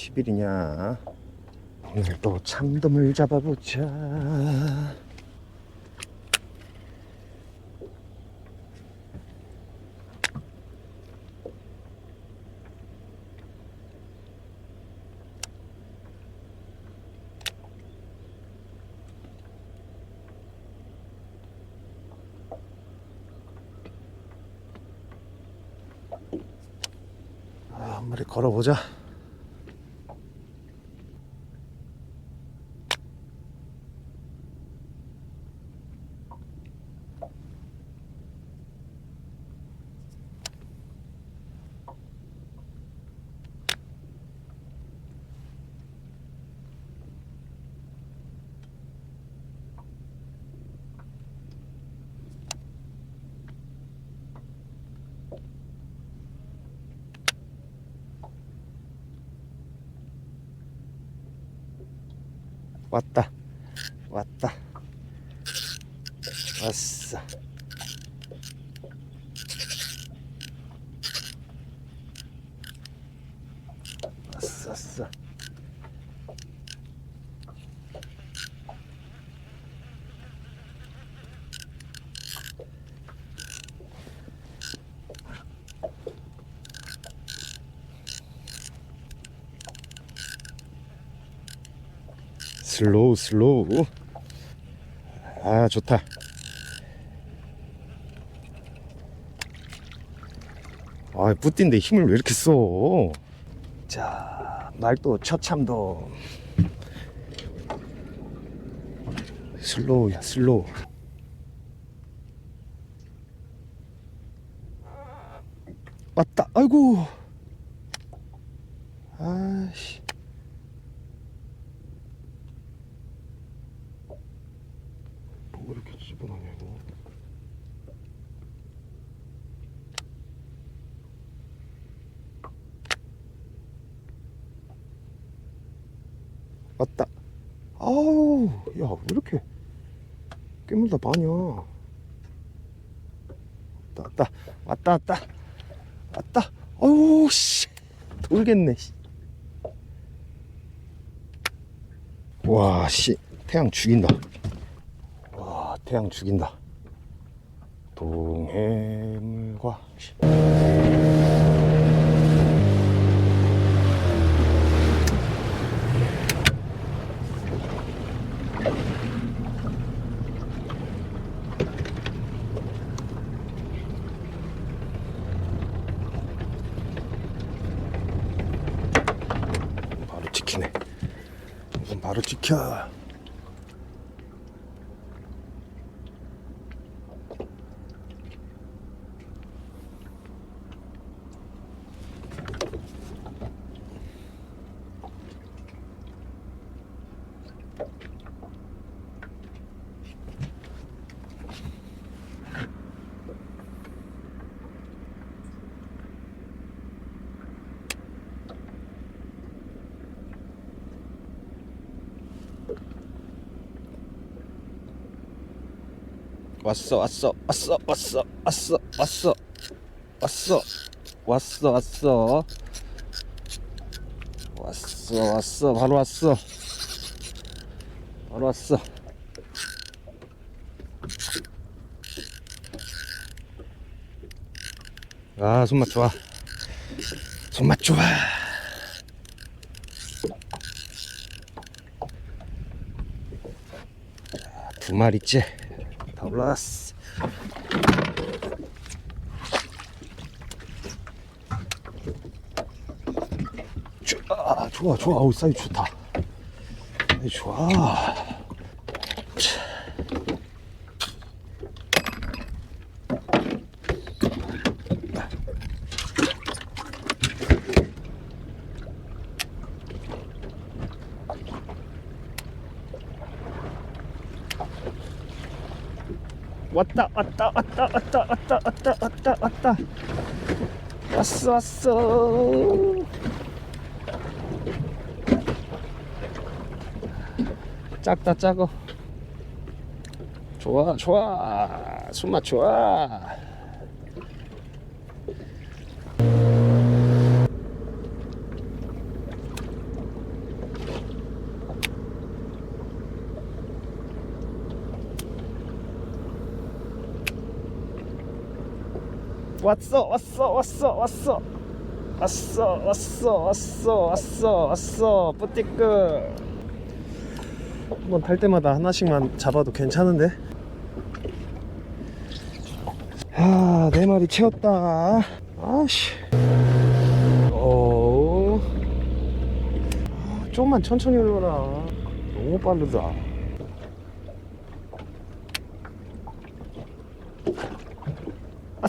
10일이냐? 오늘 또 참돔을 잡아보자. 아, 한 마리 걸어보자 割った。割った。よし。 슬로우 슬로우. 아 좋다. 아 뿌띠인데 힘을 왜 이렇게 써 자 말도 처참도. 슬로우야 슬로우. 왔다 아이고. 아씨 뭐 이렇게 집어넣냐 이거? 왔다. 아우 야왜 이렇게 깨물다 마냐? 왔다 왔다. 왔다 왔다. 왔다. 아우 씨. 돌겠네 씨. 와, 씨, 태양 죽인다. 와, 태양 죽인다. 동해물과 씨. 바로 찍히네. 우선 바로 찍혀. 왔어 왔어 왔어 왔어 왔어 왔어 왔어 왔어 왔어. 왔어 왔어 바로 왔어. 바로 왔어. 아 손맛 좋아. 손맛 좋아. 두 마리째 다 올라왔어. 아, 좋아, 좋아. 어우, 사이즈 좋다. 좋아. 자. 왔다 왔다 왔다 왔다 왔다 왔다 왔다 왔다. 왔어 왔어. 작다 작어. 좋아 좋아. 손맛 좋아 왔어 왔어 왔어 왔어. 왔어 왔어 왔어 왔어 왔어. 뿌띠끄. 한번 탈 때마다 하나씩만 잡아도 괜찮은데? 아네 마리 채웠다. 아씨. 어 아, 조금만 천천히 올려라. 너무 빠르다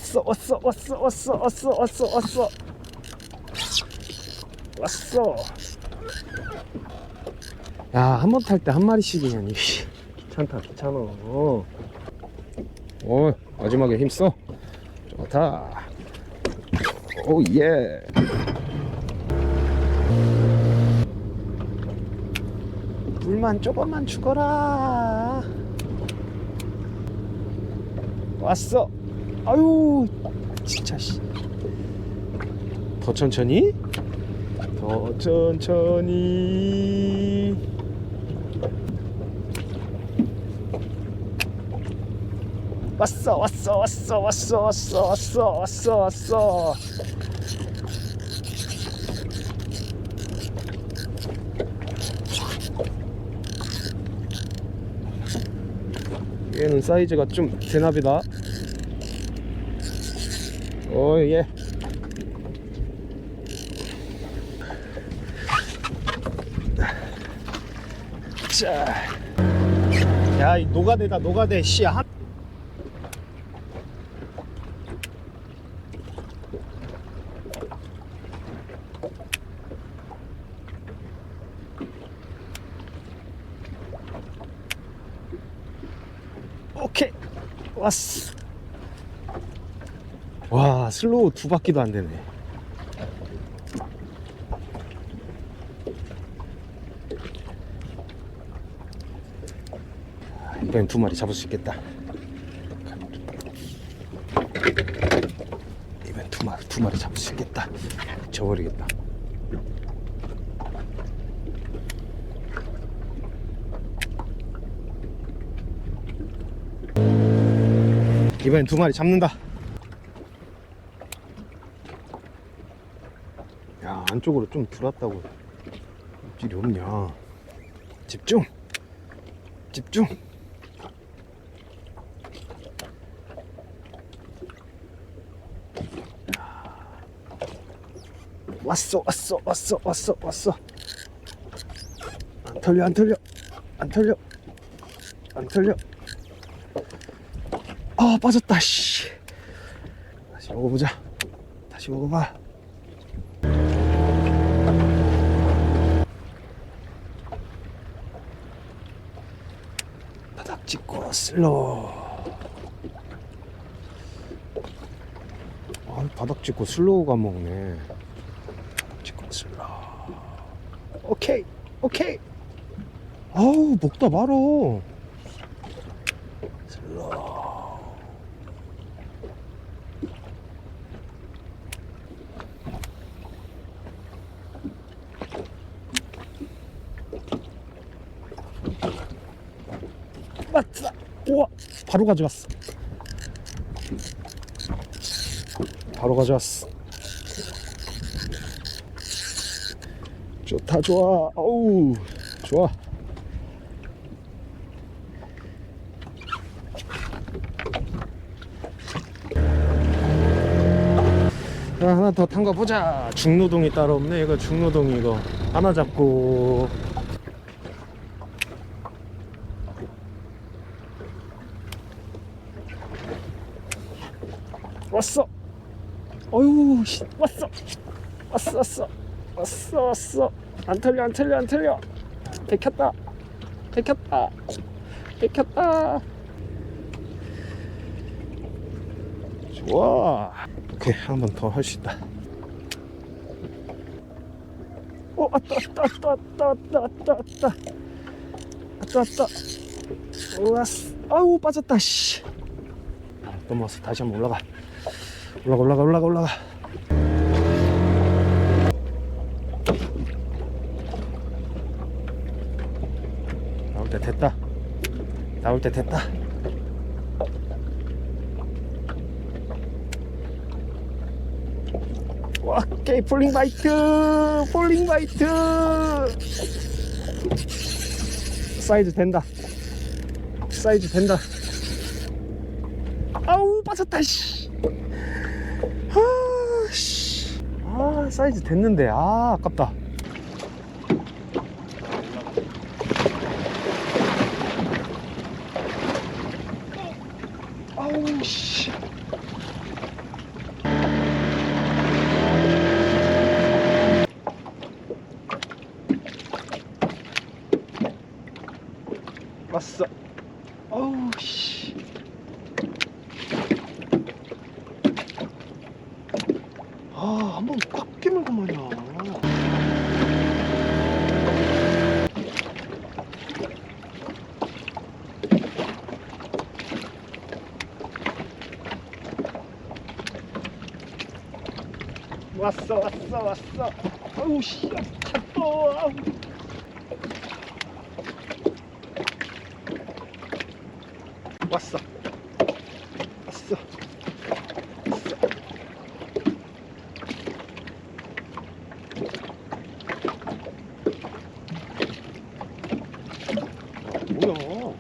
왔어 왔어 왔어 왔어 왔어 왔어 왔어. 왔어. 야한 번 탈 때 한 마리씩이면 이 괜찮다 괜찮아. 어 마지막에 힘써? 좋다. 오예. 물만 조금만 죽어라. 왔어 아유 진짜 씨. 더 천천히? 더 천천히. 왔어 왔어 왔어 왔어 왔어 왔어 왔어 왔어. 얘는 사이즈가 좀 대나비다 오예 자. 야, 이 노가대다, 노가대. 씨, 한. 오케이. 왔어. 와, 슬로우 두 바퀴도 안 되네. 이번엔 두 마리 잡을 수 있겠다. 이번엔 두 마리, 두 마리 잡을 수 있겠다. 져버리겠다. 이번엔 두 마리 잡는다. 야, 안쪽으로 좀 들어왔다고. 입질이 없냐. 집중! 집중! 왔어 왔어 왔어 왔어 왔어 안 털려 안 털려 안 털려 안 털려 아 빠졌다 씨 다시 먹어보자 다시 먹어봐 슬로우 아, 바닥 찍고 슬로우가 먹네. 찍고 슬로우 오케이 오케이. 아우 먹다 말어. 슬로우 맞다 우와 바로 가져왔어. 바로 가져왔어. 좋다 좋아. 어우 좋아. 자, 하나 더 탄 거 보자. 중노동이 따로 없네 이거 중노동 이거. 하나 잡고 왔어. 어휴 씨, 왔어. 왔어 왔어. 왔어 왔어. 안 털려 안 털려 안 털려. 백혔다. 백혔다. 백혔다. 좋아. 오케이 한 번 더 할 수 있다. 어 왔다 왔다 왔다 왔다 왔다 왔다 왔다. 왔다 왔어. 아우 빠졌다 씨. 아, 넘어왔어 다시 한번 올라가 올라가 올라가 올라가 올라가 나올 때 됐다 나올 때 됐다 와, 오케이, 폴링 바이트! 폴링 바이트! 사이즈 된다. 사이즈 된다. 아우, 빠졌다, 씨. 아, 씨. 아, 사이즈 됐는데. 아, 아깝다. 아우, 씨. 왔어. 어우 씨. 아, 한 번 꽉 깨물고 말이야. 왔어, 왔어, 왔어. 아우 씨, 또 아우. 왔어. 왔어. 왔어. 뭐야?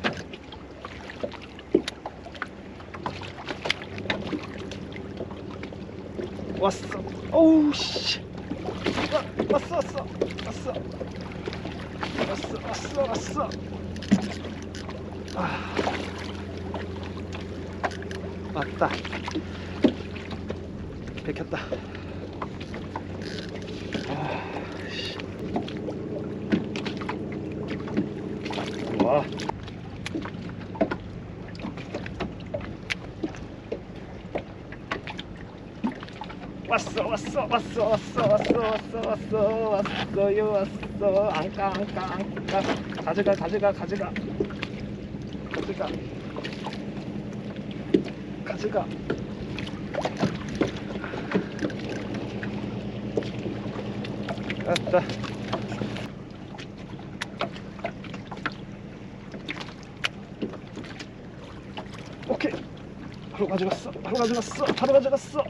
왔어. 어우 씨. 와, 왔어 왔어 왔어 왔어 왔어 왔어. 아. 맞다. 베꼈다. 아, 씨. 와. 왔어 왔어 왔어 왔어 왔어 왔어 왔어 왔어요 왔어. 안까 안까 안까 가져가 가져가 가져가. 가져가. 가져가. 왔다 오케이. 바로 가져갔어. 바로 가져갔어. 바로 가져갔어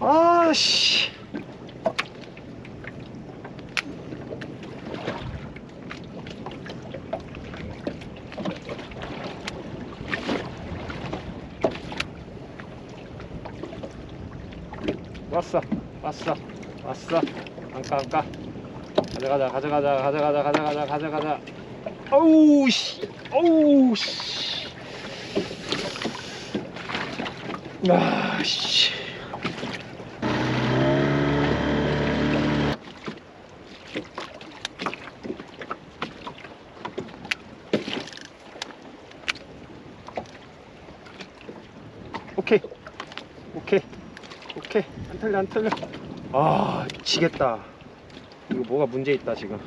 아씨. 왔어 왔어 왔어. 안까 안까 가져가자 가져가자 가져가자 가져가자 가져가자. 어우 씨. 어우 씨. 아 씨 오케이 오케이 오케이 안 털려. 아 미치겠다. 이거 뭐가 문제 있다 지금.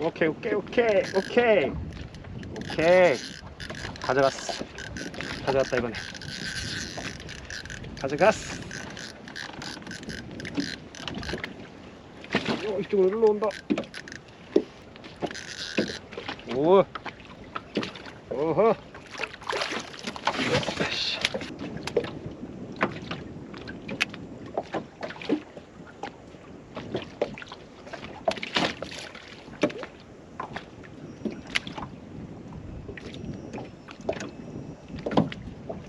오케이 오케이 오케이 오케이. 오케이. 가져갔어. 가져갔다 이번에. 가져갔어 어, 이쪽으로 올라온다. 오. 오호. 아이씨.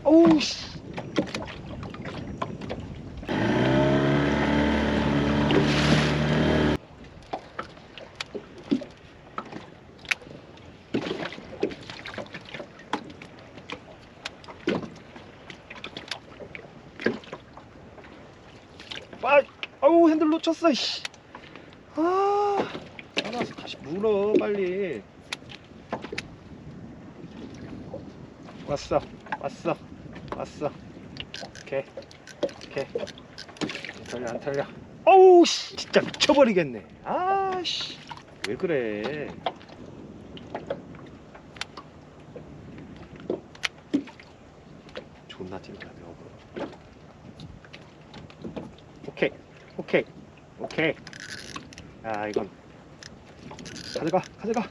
오우 씨. 아, 아우 핸들 놓쳤어. 씨. 아, 알아서 다시 물어 빨리. 왔어, 왔어, 왔어. 오케이, 오케이. 안 털려, 안 털려. 어우, 씨, 진짜 미쳐버리겠네. 아, 씨, 왜 그래? 존나 찐다, 내가. 오케이 오케이 오케이. 야 이건. 가져가 가져가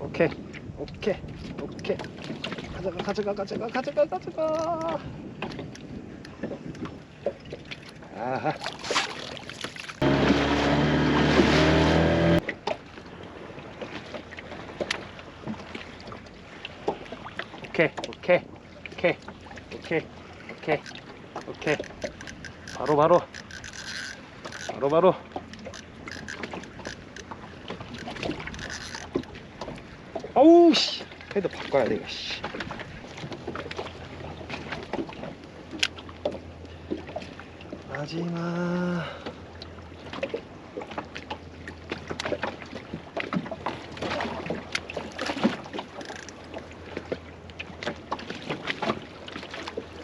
오케이 오케이 오케이 가져가 가져가 가져가 가져가. 아하. 오케이 오케이 오케이 오케이 오케이 오케이. 바로 바로. 바로 바로. 어우 씨. 헤드 바꿔야 돼 씨 마지막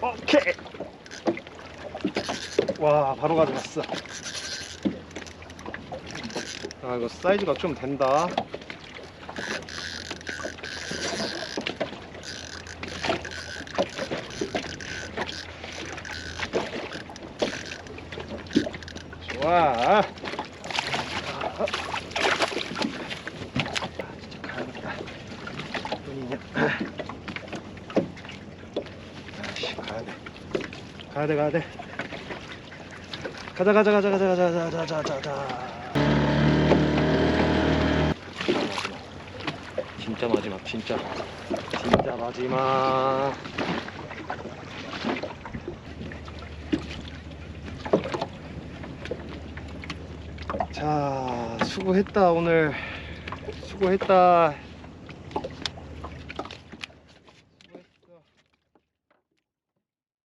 오케이. 와 바로 가져갔어. 아 이거 사이즈가 좀 된다 가야 돼, 가야 돼. 가자, 가자, 가자, 가자, 가자, 가자, 가자, 가자. 진짜 마지막, 진짜. 진짜 마지막. 자, 수고했다, 오늘. 수고했다.